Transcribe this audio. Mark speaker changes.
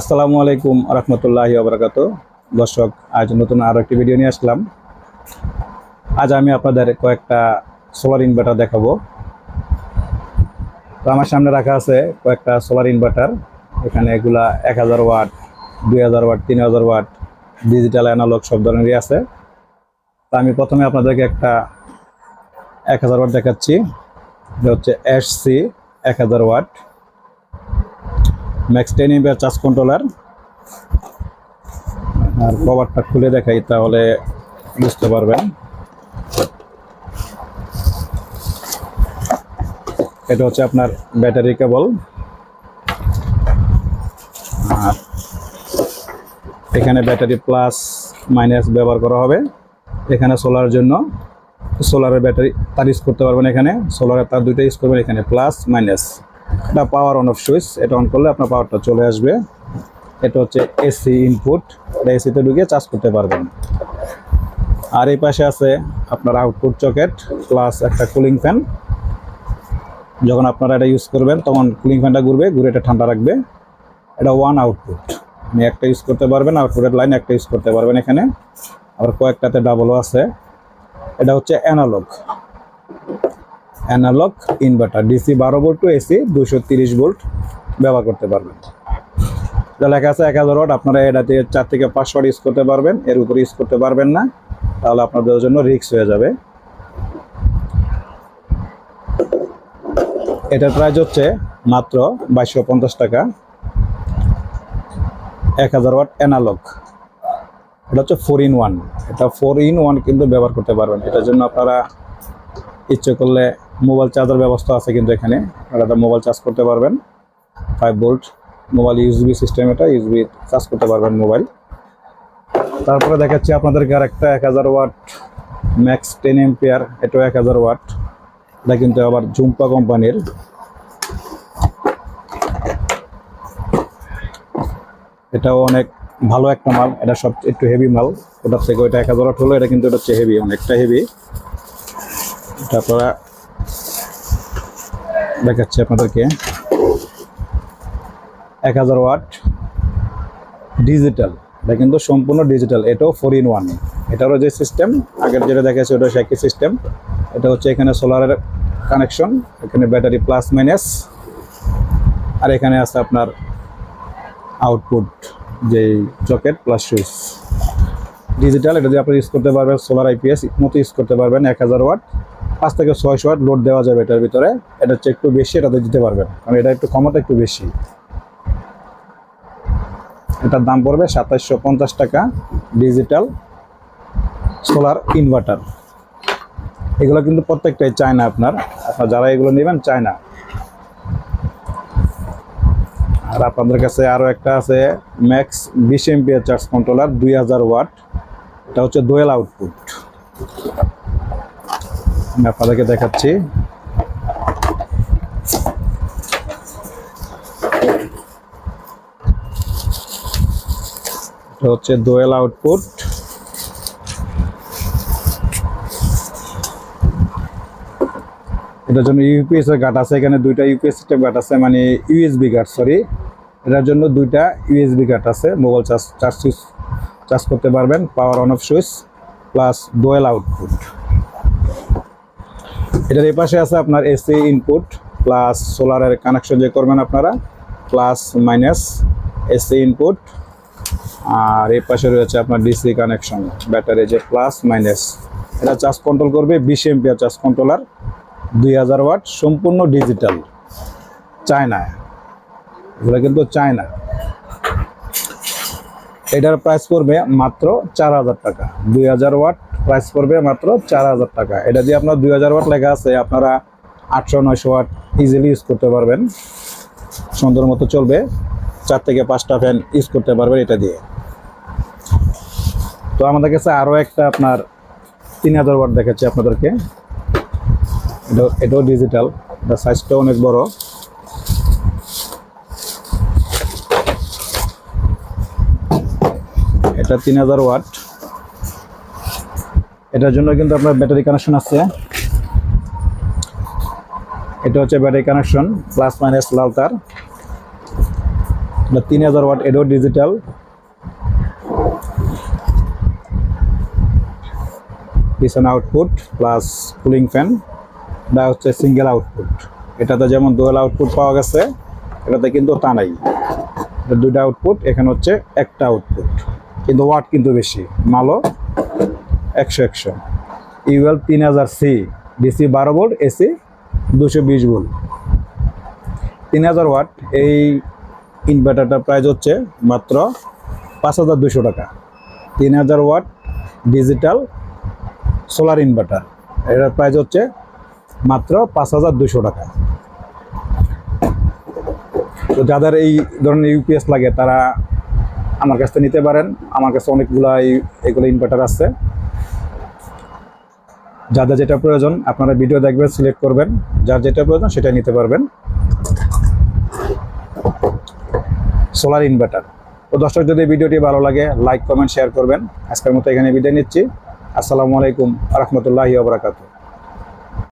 Speaker 1: আসসালামু আলাইকুম রহমতুল্লাহি আবরাকাত দর্শক, আজ নতুন আরও একটি ভিডিও নিয়ে আসলাম। আজ আমি আপনাদের কয়েকটা সোলার ইনভার্টার দেখাবো। তো আমার সামনে রাখা আছে কয়েকটা সোলার ইনভার্টার এখানে এগুলা এক হাজার ওয়াট, দুই হাজার ওয়াট, তিন হাজার ওয়াট ডিজিটাল অ্যানালগ সব ধরনেরই আছে। তো আমি প্রথমে আপনাদেরকে একটা এক হাজার ওয়াট দেখাচ্ছি। এটা হচ্ছে এস সি এক হাজার watt. Max ten MBR charge controller আর কভারটা খুলে দেখাই তাহলে বুঝতে পারবেন। এটা হচ্ছে আপনার ব্যাটারি কেবল। আর এখানে ব্যাটারি প্লাস মাইনাস ব্যবহার করা হবে। এখানে সোলার জন্য। সোলারের ব্যাটারি তার ইউজ করতে পারবেন এখানে। সোলারের তার দুইটা ইউজ করবেন এখানে প্লাস মাইনাস এটা পাওয়ার অন অফ সুইচ এটা অন করলে আপনার পাওয়ারটা চলে আসবে। এটা হচ্ছে এসি ইনপুট এটা এসিতে ঢুকিয়ে চার্জ করতে পারবেন। আর এই পাশে আছে আপনার আউটপুট চকেট প্লাস একটা কুলিং ফ্যান যখন আপনারা এটা ইউজ করবেন, তখন কুলিং ফ্যানটা ঘুরবে, ঘুরে এটা ঠান্ডা রাখবে। এটা ওয়ান আউটপুট আপনি একটা ইউজ করতে পারবেন আউটপুটের লাইন একটা ইউজ করতে পারবেন এখানে। আবার কয়েকটাতে ডাবলও আছে। এটা হচ্ছে অ্যানালগ অ্যানালগ ইনভার্টার ডিসি বারো ভোল্ট টু এসি দুশো তিরিশ ভোল্ট ব্যবহার করতে পারবেন। এটা লেখা আছে এক হাজার ওয়াট, আপনারা এটাতে চার থেকে পাঁচশো ওয়াট ইউজ করতে পারবেন, এর উপরে ইউজ করতে পারবেন না, তাহলে আপনাদের জন্য রিস্ক হয়ে যাবে। এটার প্রাইস হচ্ছে মাত্র বাইশশো পঞ্চাশ টাকা, এক হাজার ওয়াট অ্যানালগ। এটা হচ্ছে ফোর ইন ওয়ান এটা ফোর ইন ওয়ান কিন্তু ব্যবহার করতে পারবেন। এটার জন্য আপনারা ইচ্ছে করলে মোবাইল চার্জার ব্যবস্থা আছে কিন্তু এখানে। আপনারা মোবাইল চার্জ করতে পারবেন। Five volt mobile USB system এটা ইউজবি চার্জ করতে পারবেন মোবাইল। তারপরে দেখাচ্ছি আপনাদেরকে আর একটা এক হাজার ওয়াট ম্যাক্স টেন এমপিয়ার এটাও এক হাজার ওয়াট। এটা কিন্তু আবার জুম্পা কোম্পানির। এটাও অনেক ভালো একটা মাল, এটা সব একটু হেভি মাল। ওটার থেকে ওইটা এক হাজার ওয়াট হলো, এটা কিন্তু এটা হচ্ছে হেভি অনেকটা হেভি আপনারা দেখাচ্ছি আপনাদেরকে। এক হাজার ওয়াট ডিজিটাল। এটা কিন্তু সম্পূর্ণ ডিজিটাল, এটাও ফোর ইন ওয়ান এটারও যে সিস্টেম আগের যেটা দেখাচ্ছে ওটা একই সিস্টেম এটা হচ্ছে এখানে সোলারের কানেকশন এখানে ব্যাটারি প্লাস মাইনাস আর এখানে আছে আপনার আউটপুট যে জকেট প্লাস সুইচ ডিজিটাল এটা দিয়ে আপনি ইউজ করতে পারবেন সোলার আইপিএস মতো ইউজ করতে পারবেন, এক হাজার ওয়াট। পাঁচ থেকে ছয়শো ওয়াট লোড দেওয়া যাবে এটার ভিতরে। এটা হচ্ছে একটু বেশি, এটাতে দিতে পারবেন। কারণ এটা একটু ক্ষমতা একটু বেশি। এটার দাম পড়বে সাতাশশো পঞ্চাশ টাকা ডিজিটাল সোলার ইনভার্টার এগুলো কিন্তু প্রত্যেকটাই চায়না আপনার। আপনার যারা এগুলো নেবেন, চায়না। আর আপনাদের কাছে আরও একটা আছে ম্যাক্স বিশ এমপিয়ার চার্জ কন্ট্রোলার দুই হাজার ওয়াট। এটা হচ্ছে দোয়েল আউটপুট আমি আপনাদেরকে দেখাচ্ছি। এটা হচ্ছে দোয়েল আউটপুট। এটার জন্য ইউপিএস এর গাট আছে। এখানে দুইটা ইউপিএস সিস্টেম গাট আছে মানে ইউএসবি গাট সরি এটার জন্য দুইটা ইউএসবি গাট আছে। Mobile charge charge switch charge করতে পারবেন power on off switch plus dual output. এটার এই পাশে আছে আপনার এসি ইনপুট প্লাস সোলারের কানেকশন যে করবেন আপনারা প্লাস মাইনাস এসি ইনপুট আর এই পাশে রয়েছে আপনার ডিসি কানেকশন ব্যাটারি যে প্লাস মাইনাস এটা চার্জ কন্ট্রোল করবে বিশ এমপিয়ার চার্জ কন্ট্রোলার দুই হাজার ওয়াট সম্পূর্ণ ডিজিটাল চায়না এগুলো কিন্তু চায়না। এটার প্রাইস পড়বে মাত্র চার হাজার টাকা, দুই হাজার ওয়াট প্রাইস পড়বে মাত্র চার হাজার টাকা। এটা দিয়ে আপনার দুই হাজার ওয়াট লেখা আছে, আপনারা আটশো, নয়শো ওয়াট ইজিলি ইউজ করতে পারবেন। সুন্দর মতো চলবে। চার থেকে পাঁচটা ফ্যান ইউজ করতে পারবেন এটা দিয়ে। তো আমাদের কাছে আরও একটা আপনার তিন হাজার ওয়াট দেখাচ্ছি আপনাদেরকে। এটা, এটাও ডিজিটাল সাইজটাও অনেক বড়। এটা তিন হাজার ওয়াট। এটার জন্য কিন্তু আপনার ব্যাটারি কানেকশন আছে। এটা হচ্ছে ব্যাটারি কানেকশন প্লাস মাইনাস লাল তার তিন হাজার ওয়াট এডো ডিজিটাল পিছনে আউটপুট প্লাস কুলিং ফ্যান এটা হচ্ছে সিঙ্গেল আউটপুট এটাতে যেমন দোয়েল আউটপুট পাওয়া গেছে, এটাতে কিন্তু তা নাই। দুইটা আউটপুট এখানে হচ্ছে একটা আউটপুট কিন্তু ওয়াট কিন্তু বেশি, মালও। একশো একশো। ইউএল তিন হাজার সি, ডিসি বারো ভোল্ট, এসি দুশো বিশ ভোল্ট। তিন হাজার ওয়াট, এই ইনভার্টারটার প্রাইস হচ্ছে মাত্র পাঁচ হাজার দুশো টাকা। তিন হাজার ওয়াট ডিজিটাল সোলার ইনভার্টার এটার প্রাইস হচ্ছে মাত্র পাঁচ হাজার দুশো টাকা। তো যাদের এই ধরনের ইউপিএস লাগে, তারা আমার কাছ থেকে নিতে পারেন। আমার কাছে অনেকগুলো এগুলো ইনভার্টার আছে। যাদের যেটা প্রয়োজন আপনারা ভিডিও দেখবেন সিলেক্ট করবেন, যার যেটা প্রয়োজন সেটা নিতে পারবেন। সোলার ইনভার্টার ও দর্শক, যদি ভিডিওটি ভালো লাগে লাইক কমেন্ট শেয়ার করবেন। আজকের মতো এখানে বিদায় নিচ্ছি। আসসালামু আলাইকুম রহমতুল্লাহি আবরাকাতু